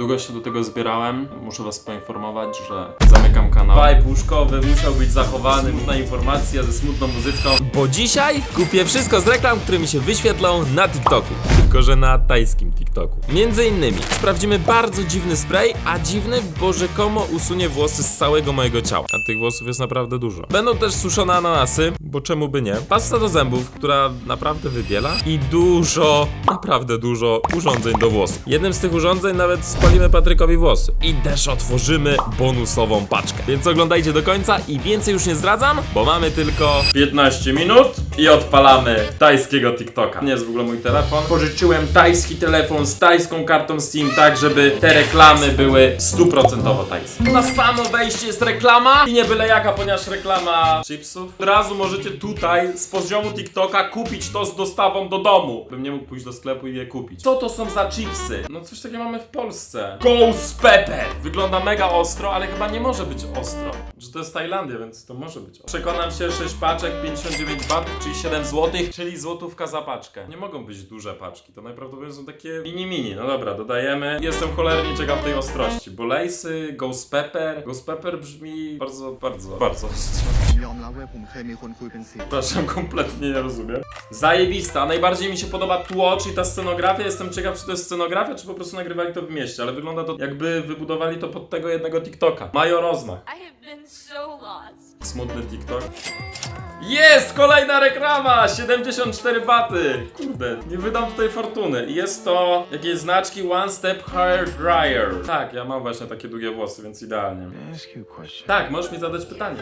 Długo się do tego zbierałem. Muszę was poinformować, że zamykam kanał. Vibe łóżkowy musiał być zachowany, smutna informacja ze smutną muzyczką. Bo dzisiaj kupię wszystko z reklam, które mi się wyświetlą na TikToku. Tylko, że na tajskim TikToku. Między innymi sprawdzimy bardzo dziwny spray, a dziwny, bo rzekomo usunie włosy z całego mojego ciała. A tych włosów jest naprawdę dużo. Będą też suszone ananasy, bo czemu by nie? Pasta do zębów, która naprawdę wybiela. I dużo, naprawdę dużo urządzeń do włosów. Jednym z tych urządzeń nawet spalimy Patrykowi włosy. I też otworzymy bonusową paczkę. Więc oglądajcie do końca i więcej już nie zdradzam, bo mamy tylko 15 minut i odpalamy tajskiego TikToka. Nie jest w ogóle mój telefon. Pożyczyłem tajski telefon z tajską kartą SIM, tak żeby te reklamy były stuprocentowo tajskie. Na samo wejście jest reklama i nie byle jaka, ponieważ reklama chipsów. Od razu możecie tutaj z poziomu TikToka kupić to z dostawą do domu. Bym nie mógł pójść do sklepu i je kupić. Co to są za chipsy? No coś takiego mamy w Polsce. Ghost Pepper! Wygląda mega ostro, ale chyba nie może być ostro. Że to jest Tajlandia, więc to może być ostro. Przekonam się, 6 paczek, 59 batów, czyli 7 zł, czyli złotówka za paczkę. Nie mogą być duże paczki, to najprawdopodobniej są takie mini-mini. No dobra, dodajemy. Jestem cholernie ciekaw tej ostrości, bo lejsy, Ghost Pepper. Ghost Pepper brzmi bardzo, bardzo, bardzo ostro. ยอมรับว่าผมเคยมีคนคุยเป็นสิบ Przepraszam, kompletnie nie rozumiem. Zajebista. Najbardziej mi się podoba tło, czyli ta scenografia. Jestem ciekaw, czy to jest scenografia, czy po prostu nagrywali to w mieście, ale wygląda to jakby wybudowali to pod tego jednego TikToka. Mają rozmach. I have been so lost. Smutny TikTok. Jest! Kolejna reklama! 74 baty! Kurde, nie wydam tutaj fortuny. I jest to jakieś znaczki One Step Hair Dryer. Tak, ja mam właśnie takie długie włosy, więc idealnie. Tak, możesz mi zadać pytanie.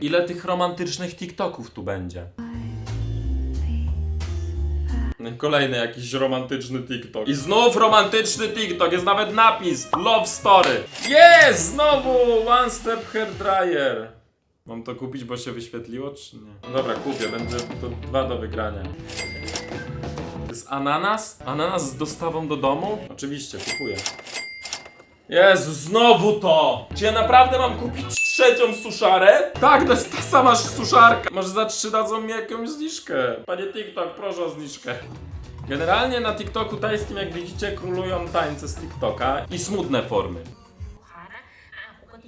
Ile tych romantycznych TikToków tu będzie? Kolejny jakiś romantyczny TikTok. I znów romantyczny TikTok, jest nawet napis Love Story. Jest! Znowu One Step Hair Dryer. Mam to kupić, bo się wyświetliło, czy nie? No dobra, kupię, będzie to dwa do wygrania. Jest ananas? Ananas z dostawą do domu? Oczywiście, kupuję. Jezu, znowu to! Czy ja naprawdę mam kupić trzecią suszarę? Tak, to jest ta sama suszarka. Może za trzy dadzą mi jakąś zniżkę. Panie TikTok, proszę o zniżkę. Generalnie na TikToku tajskim, jak widzicie, królują tańce z TikToka i smutne formy.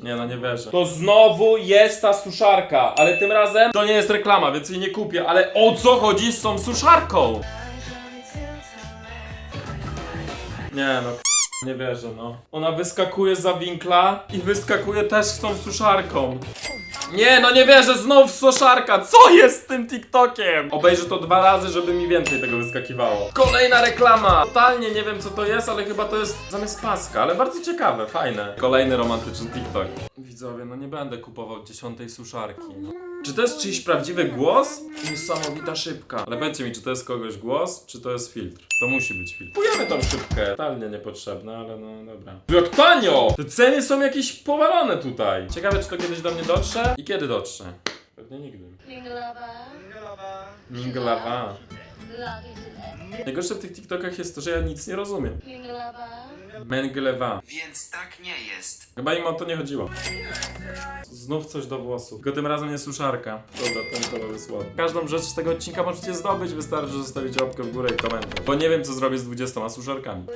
Nie no, nie wierzę. To znowu jest ta suszarka, ale tym razem to nie jest reklama, więc jej nie kupię. Ale o co chodzi z tą suszarką? Nie no, nie wierzę, no. Ona wyskakuje za winkla i wyskakuje też z tą suszarką. Nie, no nie wierzę, znów suszarka. Co jest z tym TikTokiem? Obejrzę to dwa razy, żeby mi więcej tego wyskakiwało. Kolejna reklama. Totalnie nie wiem co to jest, ale chyba to jest zamiast paska, ale bardzo ciekawe, fajne. Kolejny romantyczny TikTok. Widzowie, no nie będę kupował dziesiątej suszarki. Czy to jest czyjś prawdziwy głos? Niesamowita szybka. Ale powiedzcie mi, czy to jest kogoś głos, czy to jest filtr? To musi być filtr. Kupujemy tą szybkę. Totalnie niepotrzebne, ale no dobra. Jak tanio! Te ceny są jakieś powalone tutaj. Ciekawe, czy to kiedyś do mnie dotrze i kiedy dotrze. Pewnie nigdy. Minglava. Minglawa. Lucky today. Najgorsze w tych TikTokach jest to, że ja nic nie rozumiem. Minglava. Menglewa. Więc tak nie jest. Chyba im o to nie chodziło. Znów coś do włosów. Tylko tym razem jest suszarka. Dobra, ten kolor jest ładny. Każdą rzecz z tego odcinka możecie zdobyć, wystarczy, że zostawicie łapkę w górę i komentarz. Bo nie wiem, co zrobię z 20 suszarkami.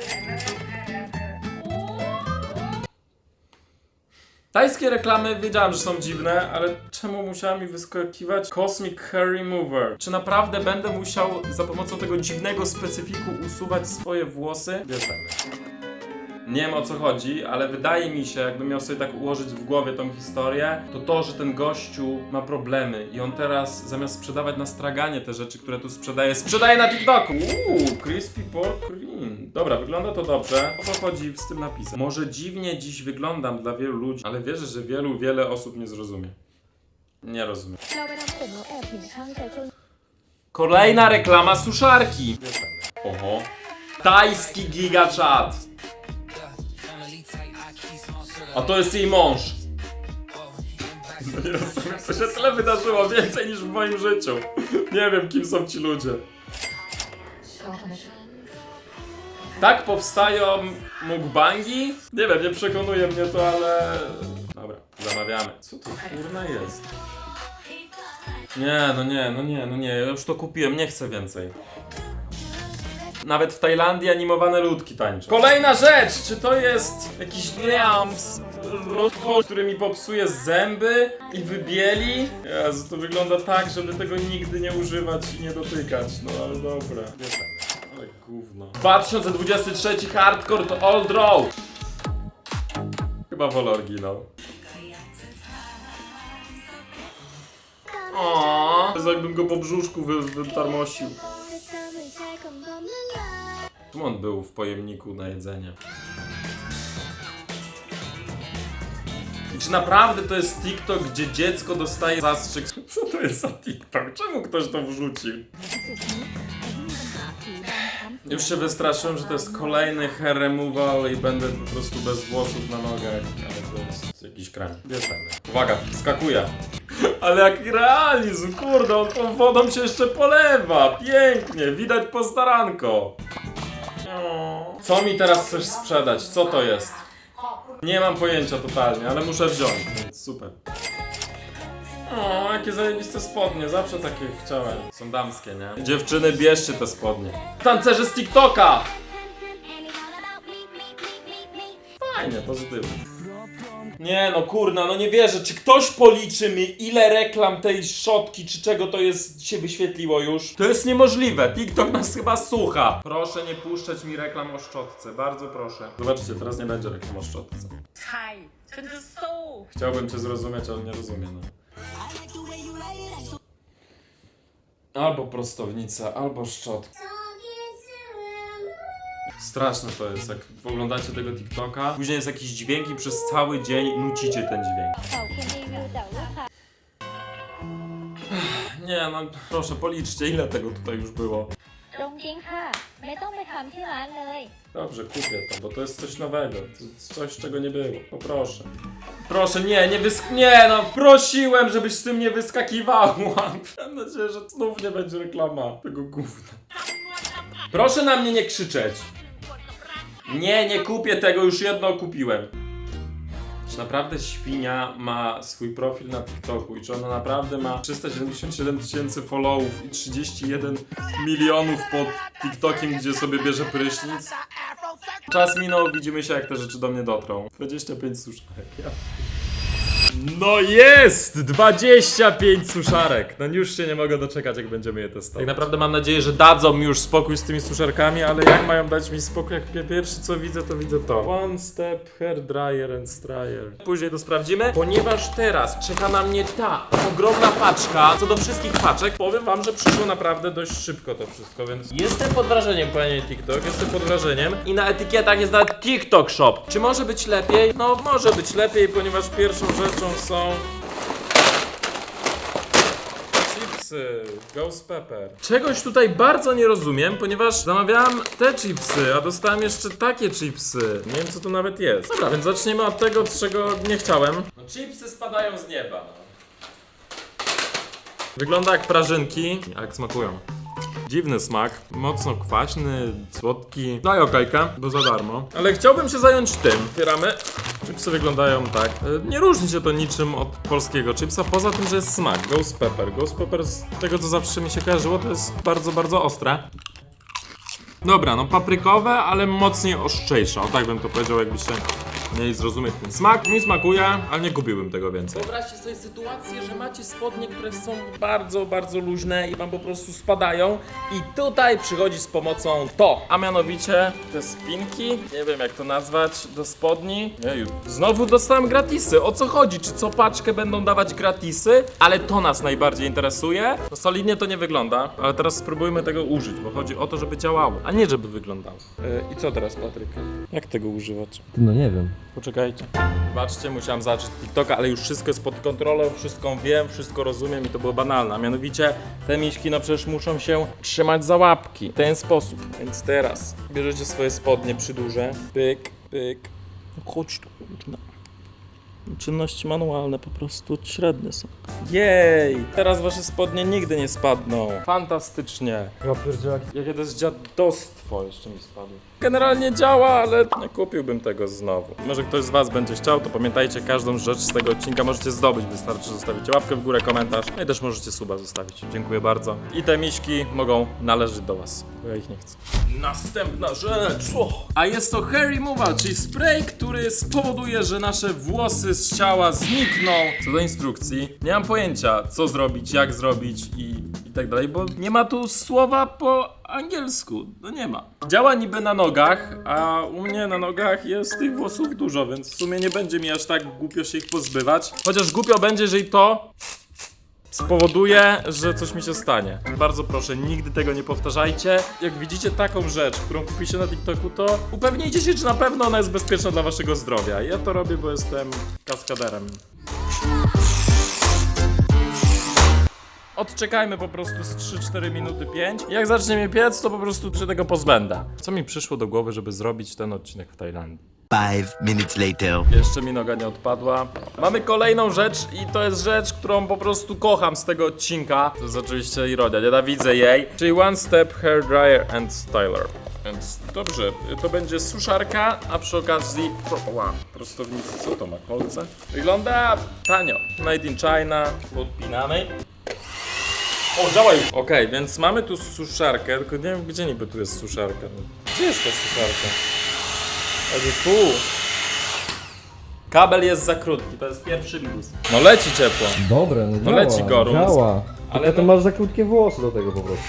Tajskie reklamy wiedziałem, że są dziwne, ale czemu musiała mi wyskakiwać Cosmic Hair Remover? Czy naprawdę będę musiał za pomocą tego dziwnego specyfiku usuwać swoje włosy? Bierzemy. Nie wiem o co chodzi, ale wydaje mi się, jakbym miał sobie tak ułożyć w głowie tą historię, to to, że ten gościu ma problemy i on teraz zamiast sprzedawać na straganie te rzeczy, które tu sprzedaje, sprzedaje na TikToku! Uuu, crispy pork cream. Dobra, wygląda to dobrze. O co chodzi z tym napisem? Może dziwnie dziś wyglądam dla wielu ludzi, ale wierzę, że wielu, wiele osób nie zrozumie. Nie rozumiem. Kolejna reklama suszarki. Oho. Tajski gigachat. A to jest jej mąż. No to się tyle wydarzyło, więcej niż w moim życiu. Nie wiem, kim są ci ludzie. Tak powstają mukbangi? Nie wiem, nie przekonuje mnie to, ale... Dobra, zamawiamy. Co to kurna jest? Nie, no nie, no nie, no nie, ja już to kupiłem, nie chcę więcej. Nawet w Tajlandii animowane ludki tańczą. Kolejna rzecz! Czy to jest jakiś lamps, który mi popsuje zęby i wybieli? Jezu, to wygląda tak, żeby tego nigdy nie używać i nie dotykać. No ale dobra. Tam. Ale gówno. 2023 Hardcore to Old Road. Chyba wolę oryginał. O, to jest jakbym go po brzuszku wy, wytarmosił. Czemu on był w pojemniku na jedzenie? I czy naprawdę to jest TikTok, gdzie dziecko dostaje zastrzyk? Co to jest za TikTok? Czemu ktoś to wrzucił? Już się wystraszyłem, że to jest kolejny hair removal i będę po prostu bez włosów na nogach, ale to jest jakiś krem. Bierzemy. Uwaga, skakuje. Ale jaki realizm, kurde, on tą wodą się jeszcze polewa. Pięknie, widać postaranko. Co mi teraz chcesz sprzedać? Co to jest? Nie mam pojęcia totalnie, ale muszę wziąć, więc super. O, jakie zajebiste spodnie, zawsze takie chciałem. Są damskie, nie? Dziewczyny, bierzcie te spodnie. Tancerze z TikToka! Fajnie, pozytywnie. Nie no kurna, no nie wierzę, czy ktoś policzy mi ile reklam tej szotki czy czego to jest się wyświetliło już? To jest niemożliwe, TikTok nas chyba słucha. Proszę nie puszczać mi reklam o szczotce, bardzo proszę. Zobaczcie, teraz nie będzie reklam o szczotce. Hi, to the soul. Chciałbym cię zrozumieć, ale nie rozumiem. No. Albo prostownica, albo szczotka. Straszne to jest, jak oglądacie tego TikToka, później jest jakiś dźwięk i przez cały dzień nucicie ten dźwięk. ขอบคุณรีวิวแต่ลูกค้า Nie no, proszę policzcie, ile tego tutaj już było. ตรงจริงค่ะ ไม่ต้องไปทำที่ร้านเลย Dobrze, kupię to, bo to jest coś nowego, to jest coś, czego nie było, poproszę. Proszę, nie, nie wysk... Nie no, prosiłem, żebyś z tym nie wyskakiwała. Mam nadzieję, że znów nie będzie reklama tego gówna. Proszę na mnie nie krzyczeć. Nie, nie kupię tego, już jedno kupiłem. Czy naprawdę świnia ma swój profil na TikToku i czy ona naprawdę ma 377 tysięcy followów i 31 milionów pod TikTokiem, gdzie sobie bierze prysznic? Czas minął, widzimy się jak te rzeczy do mnie dotrą. 25 suszarek. Ja. No jest! 25 suszarek! No już się nie mogę doczekać, jak będziemy je testować. Tak naprawdę mam nadzieję, że dadzą mi już spokój z tymi suszarkami, ale jak mają dać mi spokój, jak pie- pierwszy co widzę, to widzę to. One step hair dryer and stryer. Później to sprawdzimy, ponieważ teraz czeka na mnie ta ogromna paczka. Co do wszystkich paczek, powiem wam, że przyszło naprawdę dość szybko to wszystko, więc jestem pod wrażeniem, panie TikTok, jestem pod wrażeniem. I na etykietach jest nawet TikTok Shop. Czy może być lepiej? No, może być lepiej, ponieważ pierwszą rzeczą są chipsy, Ghost Pepper. Czegoś tutaj bardzo nie rozumiem, ponieważ zamawiałem te chipsy, a dostałem jeszcze takie chipsy. Nie wiem co to nawet jest. Dobra, więc zaczniemy od tego, czego nie chciałem. No chipsy spadają z nieba, no. Wygląda jak prażynki, jak smakują. Dziwny smak, mocno kwaśny, słodki. Daj okejkę, bo za darmo. Ale chciałbym się zająć tym. Otwieramy. Chipsy wyglądają tak. E, Nie różni się to niczym od polskiego chipsa, poza tym, że jest smak. Ghost pepper. Ghost pepper z tego, co zawsze mi się kojarzyło, to jest bardzo, bardzo ostre. Dobra, no paprykowe, ale mocniej ostrzejsze. O tak bym to powiedział, jakbyście mieli zrozumieć ten smak. Mi smakuje, ale nie kupiłbym tego więcej. Wyobraźcie sobie sytuację, że macie spodnie, które są bardzo, bardzo luźne i wam po prostu spadają. I tutaj przychodzi z pomocą to, a mianowicie te spinki, nie wiem jak to nazwać, do spodni. Jeju. Znowu dostałem gratisy. O co chodzi? Czy co paczkę będą dawać gratisy? Ale to nas najbardziej interesuje. No solidnie to nie wygląda, ale teraz spróbujmy tego użyć, bo chodzi o to, żeby działało, a nie żeby wyglądało. E, I co teraz, Patryk? Jak tego używać? No nie wiem. Poczekajcie. Zobaczcie, musiałem zacząć TikToka, ale już wszystko jest pod kontrolą, wszystko wiem, wszystko rozumiem i to było banalne. A mianowicie te miśki no przecież muszą się trzymać za łapki w ten sposób. Więc teraz bierzecie swoje spodnie przy durze, pyk, pyk. No Chodź tu, kurna. Czynności manualne po prostu średnie są. Jej! Teraz wasze spodnie nigdy nie spadną. Fantastycznie. Ja pierdzielę, jakie to jest dziadostwo jeszcze mi spadło. Generalnie działa, ale nie kupiłbym tego znowu. Może ktoś z was będzie chciał, to pamiętajcie, każdą rzecz z tego odcinka możecie zdobyć. Wystarczy, że zostawicie łapkę w górę, komentarz. No i też możecie suba zostawić. Dziękuję bardzo. I te miśki mogą należeć do was, bo ja ich nie chcę. Następna rzecz! O! A jest to hair removal, czyli spray, który spowoduje, że nasze włosy z ciała znikną. Co do instrukcji, nie mam pojęcia, co zrobić, jak zrobić i, i tak dalej, bo nie ma tu słowa po angielsku. No nie Działa niby na nogach, a u mnie na nogach jest tych włosów dużo, więc w sumie nie będzie mi aż tak głupio się ich pozbywać. Chociaż głupio będzie, jeżeli to spowoduje, że coś mi się stanie. Bardzo proszę, nigdy tego nie powtarzajcie. Jak widzicie taką rzecz, którą kupicie na TikToku, to upewnijcie się, czy na pewno ona jest bezpieczna dla waszego zdrowia. Ja to robię, bo jestem kaskaderem. Odczekajmy po prostu z 3-4 minuty 5. Jak zacznie mnie piec, to po prostu się tego pozbędę. Co mi przyszło do głowy, żeby zrobić ten odcinek w Tajlandii? Five minutes later. Jeszcze mi noga nie odpadła. Mamy kolejną rzecz i to jest rzecz, którą po prostu kocham z tego odcinka. To jest oczywiście ironia, nienawidzę jej. Czyli One Step Hair Dryer and Styler. Więc dobrze, to będzie suszarka, a przy okazji wow, prostownicy, co to ma, kolce? Wygląda tanio. Made in China. Podpinamy. O, działa już. Okej, więc mamy tu suszarkę, tylko nie wiem gdzie niby tu jest suszarka. No, Gdzie jest ta suszarka? Ale tu. Kabel jest za krótki, to jest pierwszy minus. No leci ciepło. Dobre, no, No działa, leci gorąc. Działa. Ale Ale to no- masz za krótkie włosy do tego po prostu.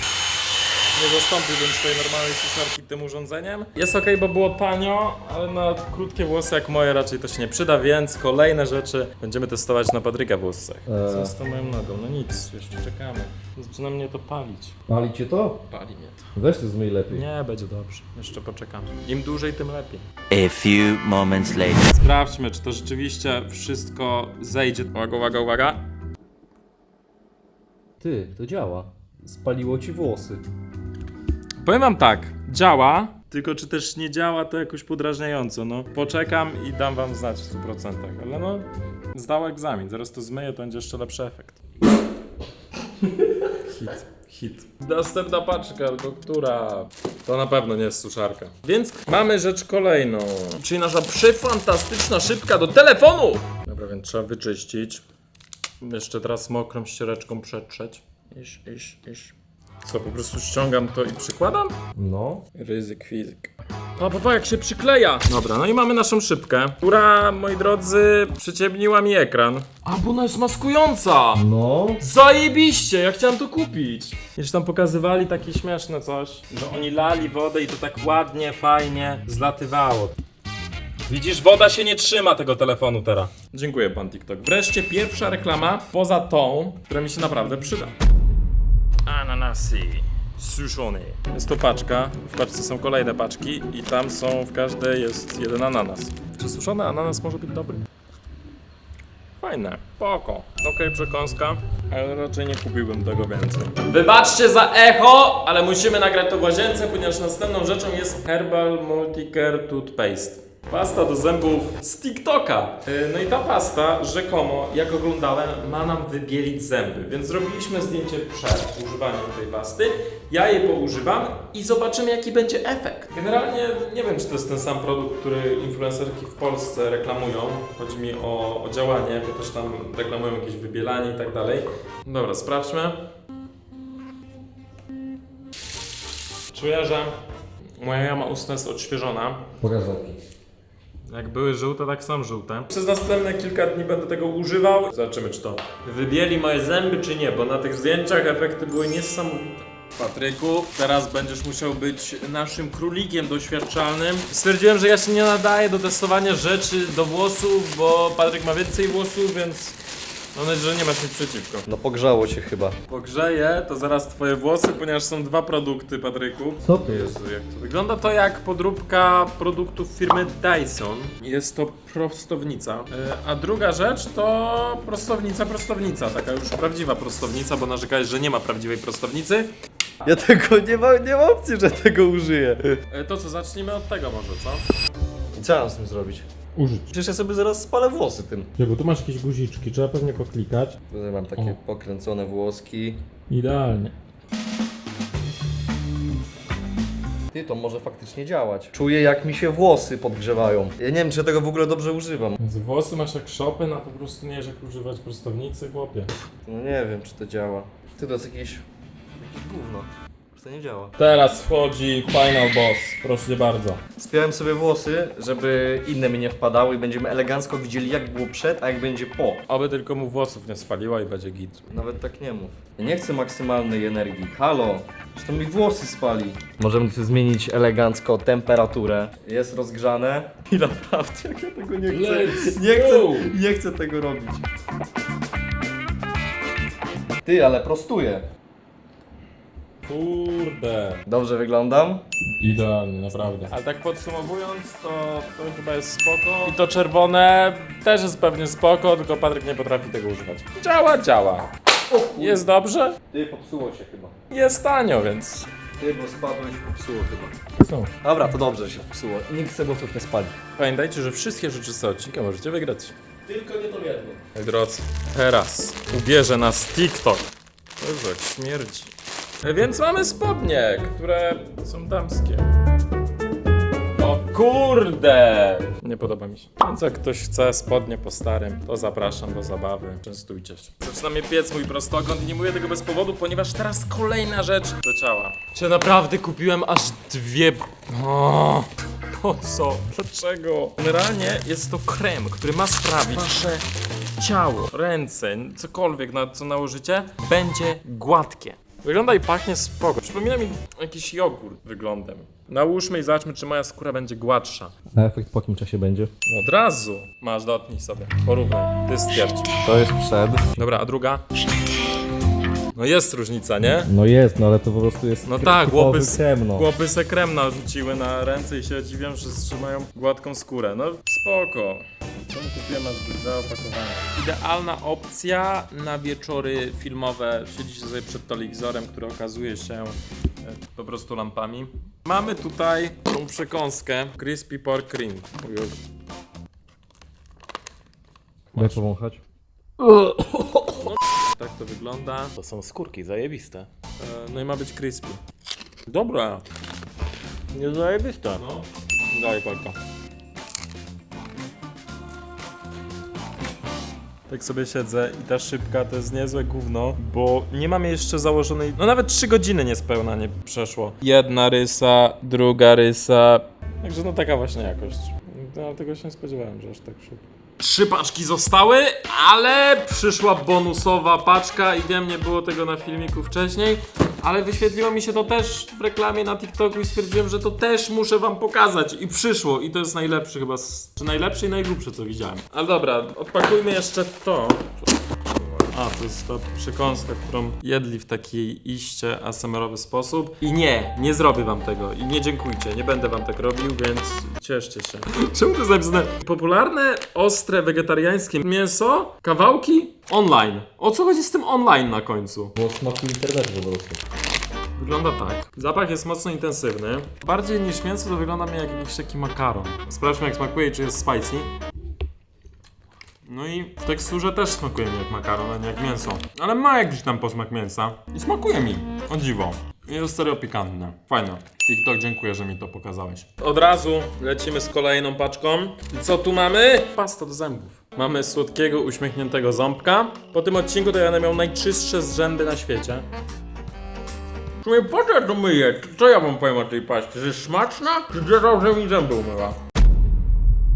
Nie zastąpiłbym swojej normalnej suszarki tym urządzeniem. Jest ok, bo było tanio, ale na krótkie włosy jak moje raczej to się nie przyda, więc kolejne rzeczy będziemy testować na Patryka włosach. Co jest z tą moją nogą? No nic, jeszcze czekamy. Zaczyna mnie to palić. Pali cię to? Pali mnie to. Weź to zmyj lepiej. Nie, będzie dobrze. Jeszcze poczekamy. Im dłużej, tym lepiej. A few moments later. Sprawdźmy, czy to rzeczywiście wszystko zejdzie. Uwaga, uwaga, uwaga. Ty, to działa. Spaliło ci włosy. Powiem wam tak, działa, tylko czy też nie działa to jakoś podrażniająco, no. Poczekam i dam wam znać w 100%, ale no, zdał egzamin, zaraz to zmyję, to będzie jeszcze lepszy efekt. Hit, hit. Następna paczka, albo która? To na pewno nie jest suszarka. Więc mamy rzecz kolejną, czyli nasza przefantastyczna szybka do telefonu! Dobra, więc trzeba wyczyścić. Jeszcze teraz mokrą ściereczką przetrzeć. Iś, iś, iś. Co, po prostu ściągam to i przykładam? No. Ryzyk fizyk. O, papa, jak się przykleja! Dobra, no i mamy naszą szybkę, która, moi drodzy, przyciemniła mi ekran. A, bo ona jest maskująca! No. Zajebiście, ja chciałem to kupić. Jeszcze tam pokazywali takie śmieszne coś, że oni lali wodę i to tak ładnie, fajnie zlatywało. Widzisz, woda się nie trzyma tego telefonu teraz. Dziękuję, pan TikTok. Wreszcie pierwsza reklama poza tą, która mi się naprawdę przyda. Ananasy. Suszony. Jest to paczka. W paczce są kolejne paczki i tam są w każdej jest jeden ananas. Czy suszony ananas może być dobry? Fajne, spoko. Okej, przekąska, ale raczej nie kupiłbym tego więcej. Wybaczcie za echo, ale musimy nagrać to w łazience, ponieważ następną rzeczą jest Herbal Multicare Toothpaste. Pasta do zębów z TikToka. Yy, No i ta pasta, rzekomo, jak oglądałem, ma nam wybielić zęby. Więc zrobiliśmy zdjęcie przed używaniem tej pasty. Ja jej poużywam i zobaczymy, jaki będzie efekt. Generalnie nie wiem, czy to jest ten sam produkt, który influencerki w Polsce reklamują. Chodzi mi o, o działanie, bo też tam reklamują jakieś wybielanie i tak dalej. Dobra, sprawdźmy. Czuję, że moja jama ustna jest odświeżona. Pokaż. Jak były żółte, tak są żółte. Przez następne kilka dni będę tego używał. Zobaczymy, czy to wybieli moje zęby, czy nie, bo na tych zdjęciach efekty były niesamowite. Patryku, teraz będziesz musiał być naszym królikiem doświadczalnym. Stwierdziłem, że ja się nie nadaję do testowania rzeczy do włosów, bo Patryk ma więcej włosów, więc mam nadzieję, że nie masz nic przeciwko. No pogrzało cię chyba. Pogrzeję to zaraz twoje włosy, ponieważ są dwa produkty, Patryku. Co to jest? Jezu, jak to wygląda to jak podróbka produktów firmy Dyson. Jest to prostownica. E, A druga rzecz to prostownica, prostownica. Taka już prawdziwa prostownica, bo narzekałeś, że nie ma prawdziwej prostownicy. Ja tego nie ma, nie ma opcji, że tego użyję. E, To co, zacznijmy od tego może, co? I co mam z tym zrobić? Użyć. Przecież ja sobie zaraz spalę włosy tym. Nie, bo tu masz jakieś guziczki, trzeba pewnie poklikać. Tutaj mam takie pokręcone włoski. Idealnie. Ty, to może faktycznie działać. Czuję jak mi się włosy podgrzewają. Ja nie wiem, czy ja tego w ogóle dobrze używam. Więc włosy masz jak Chopin, a po prostu nie wiesz jak używać prostownicy, chłopie. No nie wiem, czy to działa. Ty, to jest jakieś... jakieś gówno. To nie działa. Teraz wchodzi final boss, proszę cię bardzo. Spiąłem sobie włosy, żeby inne mi nie wpadały i będziemy elegancko widzieli jak było przed, a jak będzie po. Oby tylko mu włosów nie spaliła i będzie git. Nawet tak nie mów. Ja nie chcę maksymalnej energii. Halo! Czy to mi włosy spali? Możemy tu zmienić elegancko temperaturę. Jest rozgrzane. I naprawdę, jak ja tego nie chcę. Let's nie chcę, go! nie chcę tego robić. Ty, ale prostuję. Kurde. Dobrze wyglądam? Idealnie, naprawdę. Ale tak podsumowując, to, to chyba jest spoko. I to czerwone też jest pewnie spoko, tylko Patryk nie potrafi tego używać. Działa, działa. Jest dobrze? Ty, popsuło się chyba. Jest tanio, więc... Ty, bo spadłeś, popsuło chyba. Co? Dobra, to dobrze, że się popsuło. Nikt z nie spali. Pamiętajcie, że wszystkie rzeczy z odcinka możecie wygrać. Tylko nie to jedno. Moi drodzy, teraz ubierze nas TikTok. To jak śmierdzi. Więc mamy spodnie, które są damskie. O kurde! Nie podoba mi się. Więc jak ktoś chce spodnie po starym, to zapraszam do zabawy. Częstujcie się. Zaczynamy piec mój prostokąt i nie mówię tego bez powodu, ponieważ teraz kolejna rzecz do ciała. Czy naprawdę kupiłem aż dwie... O, po co? Dlaczego? Generalnie jest to krem, który ma sprawić, wasze ciało, ręce, cokolwiek na co nałożycie, będzie gładkie. Wygląda i pachnie spoko. Przypomina mi jakiś jogurt wyglądem. Nałóżmy i zobaczmy, czy moja skóra będzie gładsza. A efekt po jakim czasie będzie? No od razu. Masz, dotknij sobie. Porównaj. Ty stwierdź. To jest przed. Dobra, a druga? No jest różnica, nie? No jest, no ale to po prostu jest No tak, chłopy, s- chłopy se krem narzuciły na ręce i się dziwią, że, że mają gładką skórę. No spoko. Czemu kupiłem aż dwa opakowania? Idealna opcja na wieczory filmowe. Siedzicie sobie przed telewizorem, który okazuje się e, po prostu lampami. Mamy tutaj tą przekąskę Crispy Pork Cream. O Jezu. Daj powąchać. Tak to wygląda. To są skórki zajebiste. E, No i ma być crispy. Dobra. Nie zajebiste. No. Daj kolka. Tak sobie siedzę i ta szybka to jest niezłe gówno, bo nie mam jeszcze założonej. No nawet 3 godziny niespełna nie przeszło. Jedna rysa, druga rysa. Także no taka właśnie jakość. No, tego się nie spodziewałem, że aż tak szybko. Trzy paczki zostały, ale przyszła bonusowa paczka i wiem, nie było tego na filmiku wcześniej, ale wyświetliło mi się to też w reklamie na TikToku i stwierdziłem, że to też muszę wam pokazać i przyszło i to jest najlepszy chyba, czy najlepszy i najgrubszy co widziałem. Ale dobra, odpakujmy jeszcze to. A, to jest ta przekąska, którą jedli w taki iście ASMR-owy sposób. I nie, nie zrobię wam tego. I nie dziękujcie, nie będę wam tak robił, więc cieszcie się. Czemu to jest napisane? Popularne, ostre, wegetariańskie mięso, kawałki online. O co chodzi z tym online na końcu? Bo smaku internetu po prostu. Wygląda tak. Zapach jest mocno intensywny. Bardziej niż mięso to wygląda mi jak jakiś taki makaron. Sprawdźmy jak smakuje i czy jest spicy. No i w teksturze też smakuje mi jak makaron, a nie jak mięso. Ale ma jakiś tam posmak mięsa. I smakuje mi. O dziwo. Jest serio pikantne. Fajne. TikTok, dziękuję, że mi to pokazałeś. Od razu lecimy z kolejną paczką. I co tu mamy? Pasta do zębów. Mamy słodkiego, uśmiechniętego ząbka. Po tym odcinku to ja będę miał najczystsze zrzędy na świecie. Po co ja to myję? Co ja wam powiem o tej paście? Że smaczna? Czy że mi zęby umyła?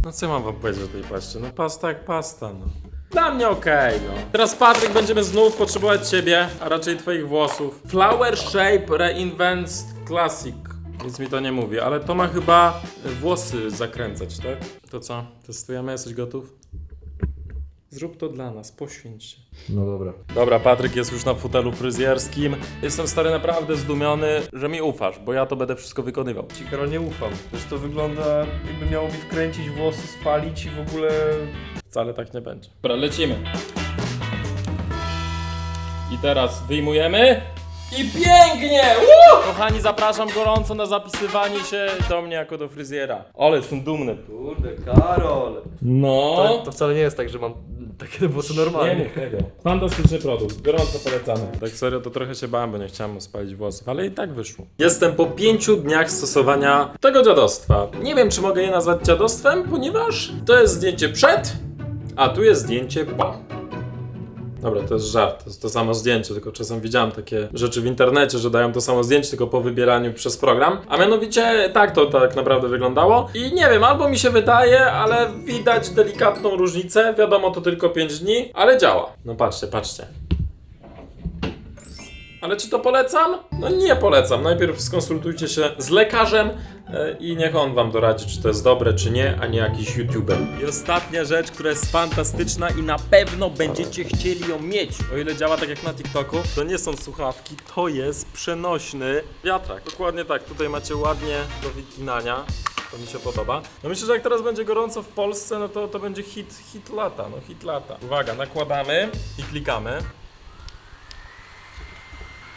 No co mam wam powiedzieć o tej paście? No pasta jak pasta, no. Dla mnie okej, no. Teraz Patryk, będziemy znów potrzebować ciebie, a raczej twoich włosów. Flower Shape Reinvents Classic. Nic mi to nie mówi, ale to ma chyba włosy zakręcać, tak? To co? Testujemy? Jesteś gotów? Zrób to dla nas, poświęć się. No dobra. Dobra, Patryk jest już na fotelu fryzjerskim. Jestem stary naprawdę zdumiony, że mi ufasz, bo ja to będę wszystko wykonywał. Ci Karol nie ufam. Przecież to wygląda jakby miało mi wkręcić włosy, spalić i w ogóle... Wcale tak nie będzie. Dobra, lecimy. I teraz wyjmujemy. I pięknie! Woo! Kochani, zapraszam gorąco na zapisywanie się do mnie jako do fryzjera. Ale jestem dumny. Kurde, Karol! No. To, to wcale nie jest tak, że mam takie włosy normalnie. Nie mów tego. Fantastyczny produkt, gorąco polecamy. Tak serio, to trochę się bałem, bo nie chciałem mu spalić włosów, ale i tak wyszło. Jestem po pięciu dniach stosowania tego dziadostwa. Nie wiem, czy mogę je nazwać dziadostwem, ponieważ to jest zdjęcie przed, a tu jest zdjęcie po. Dobra, to jest żart, to jest to samo zdjęcie, tylko czasem widziałem takie rzeczy w internecie, że dają to samo zdjęcie, tylko po wybieraniu przez program. A mianowicie tak to tak naprawdę wyglądało. I nie wiem, albo mi się wydaje, ale widać delikatną różnicę. Wiadomo, to tylko 5 dni, ale działa. No patrzcie, patrzcie. Ale czy to polecam? No nie polecam. Najpierw skonsultujcie się z lekarzem e, i niech on wam doradzi, czy to jest dobre, czy nie, a nie jakiś youtuber. I ostatnia rzecz, która jest fantastyczna i na pewno będziecie chcieli ją mieć. O ile działa tak jak na TikToku, to nie są słuchawki, to jest przenośny wiatrak. Dokładnie tak, tutaj macie ładnie do wyginania. To mi się podoba. No myślę, że jak teraz będzie gorąco w Polsce, no to to będzie hit, hit lata, no hit lata. Uwaga, nakładamy i klikamy.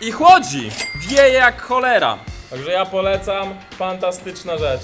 I chłodzi! Wieje jak cholera. Także ja polecam, fantastyczna rzecz.